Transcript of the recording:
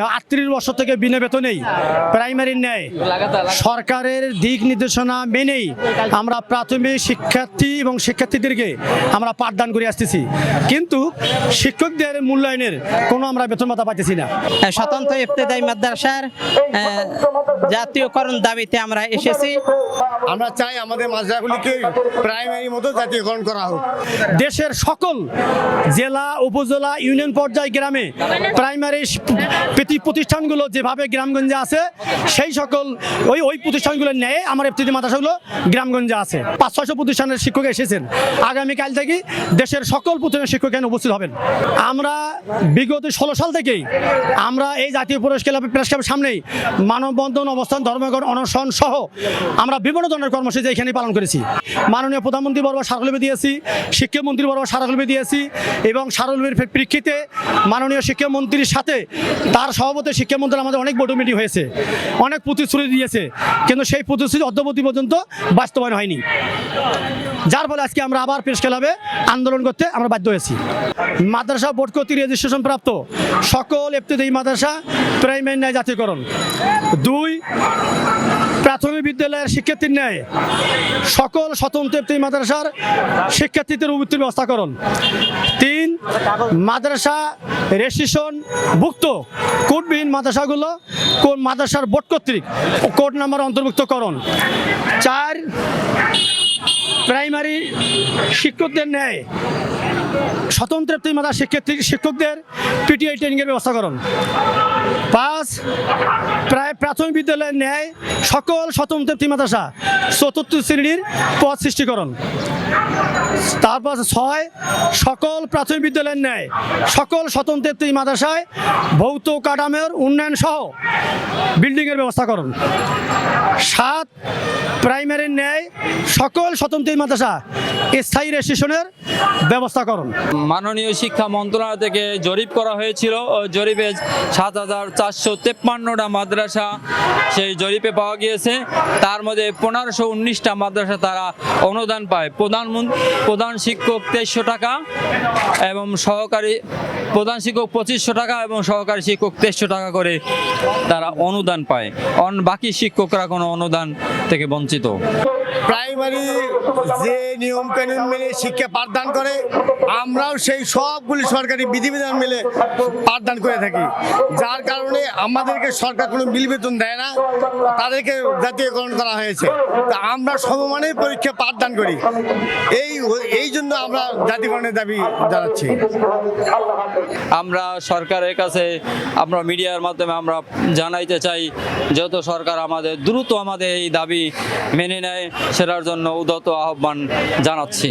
আটত্রিশ বছর থেকে বিনা বেতনেই প্রাইমারির ন্যায় সরকারের দিক নির্দেশনা মেনেই আমরা প্রাথমিক শিক্ষার্থী এবং শিক্ষার্থীদেরকে আমরা পাঠদান করে আসতেছি। কিন্তু শিক্ষকদের মূল্যায়নের কোনো আমরা বেতন ভাতা পাইতেছি না। স্বতন্ত্র ইফতেদায়ী মাদ্রাসার জাতীয়করণ দাবিতে আমরা এসেছি। আমরা চাই আমাদের মাদ্রাসাগুলিকে প্রাইমারি মতো জাতীয়করণ করা হোক। দেশের সকল জেলা উপজেলা ইউনিয়ন পর্যায় গ্রামে প্রাইমারি শ- প্রতিষ্ঠানগুলো যেভাবে গ্রামগঞ্জে আছে, সেই সকল ওই ওই প্রতিষ্ঠানগুলোর ন্যায় আমার এফতিদি মাদ্রাসাগুলো গ্রামগঞ্জে আছে। পাঁচ, ছয়শো প্রতিষ্ঠানের শিক্ষক এসেছেন। আগামীকাল থেকে দেশের সকল প্রতিষ্ঠানের শিক্ষক এখানে উপস্থিত হবেন। আমরা বিগত ষোলো সাল থেকেই আমরা এই জাতীয় পুরস্কার প্রেস ক্লাবের সামনেই মানববন্ধন, অবস্থান, ধর্মঘট, অনশন সহ আমরা বিভিন্ন ধরনের কর্মসূচি এখানে পালন করেছি। মাননীয় প্রধানমন্ত্রী বরাবর স্মারকলিপি দিয়েছি, শিক্ষামন্ত্রী বরাবর স্মারকলিপি দিয়েছি এবং স্মারকলিপির প্রেক্ষিতে মাননীয় শিক্ষামন্ত্রীর সাথে তার সভাপতি শিক্ষামন্ত্রী আমাদের অনেক বড় মিটিং হয়েছে, অনেক প্রতিশ্রুতি দিয়েছে, কিন্তু সেই প্রতিশ্রুতি অদ্যবধি পর্যন্ত বাস্তবায়ন হয়নি। যার ফলে আজকে আমরা আবার প্রেস ক্লাবে আন্দোলন করতে আমরা বাধ্য হয়েছি। মাদ্রাসা বোর্ড কর্তৃক রেজিস্ট্রেশন প্রাপ্ত সকল এফতেদায়ী মাদ্রাসা প্রাইমারি ন্যায় জাতীয়করণ। দুই প্রাথমিক বিদ্যালয়ের শিক্ষার্থীর ন্যায় সকল স্বতন্ত্র তিন মাদ্রাসার শিক্ষার্থীদের উন্নতির ব্যবস্থাকরণ। তিন, মাদ্রাসা রেজিস্ট্রেশন ভুক্ত কোডবিহীন মাদ্রাসাগুলো কোন মাদ্রাসার বোর্ড কর্তৃক কোড নাম্বার অন্তর্ভুক্তকরণ। চার প্রাইমারি শিক্ষকদের ন্যায় স্বতন্ত্র একটি শিক্ষার্থী শিক্ষকদের পিটিআই ট্রেনিংয়ের ব্যবস্থা করুন। পাঁচ, প্রায় প্রাথমিক বিদ্যালয়ের ন্যায় সকল স্বতন্ত্র একটি চতুর্থ শ্রেণির পদ সৃষ্টিকরণ তারপর ছয়, সকল প্রাথমিক বিদ্যালয়ের ন্যায় সকল স্বতন্ত্র একটি মাদ্রাসায় ভৌত কাঠামের উন্নয়ন সহ বিল্ডিংয়ের ব্যবস্থা করুন। সাত প্রাইমারির ন্যায় সকল স্বতন্ত্র মাদ্রাসা স্থায়ী রেজিস্ট্রেশনের ব্যবস্থা করুন। মাননীয় শিক্ষা মন্ত্রণালয় থেকে জরিপ করা হয়েছিল। জরিপে সাত হাজার চারশো তেপ্পান্নটা মাদ্রাসা সেই জরিপে পাওয়া গিয়েছে। তার মধ্যে পনেরোশো উনিশটা মাদ্রাসা তারা অনুদান পায়। প্রধান প্রধান শিক্ষক তেইশশো টাকা এবং সহকারী, প্রধান শিক্ষক পঁচিশশো টাকা এবং সহকারী শিক্ষক তেইশশো টাকা করে তারা অনুদান পায়। অন, বাকি শিক্ষকরা কোনো অনুদান থেকে বঞ্চিত প্রাইমারি যে নিয়ম কানুন মিলে শিক্ষা পাঠদান করে, আমরাও সেই সবগুলি সরকারি বিধিবিধান মিলে পাঠদান করে থাকি। যার কারণে আমাদেরকে সরকার কোনো বিল বেতন দেয় না, তাদেরকে জাতীয়করণ করা হয়েছে। তা আমরা সমমানে পরীক্ষা পাঠদান করি। এই এই জন্য আমরা জাতীয়করণের দাবি জানাচ্ছি। আমরা সরকারের কাছে, আমরা মিডিয়ার মাধ্যমে আমরা জানাইতে চাই, যত সরকার আমাদের, দ্রুত আমাদের এই দাবি মেনে নেয়, সেটার জন্য উদত আহ্বান জানাচ্ছি।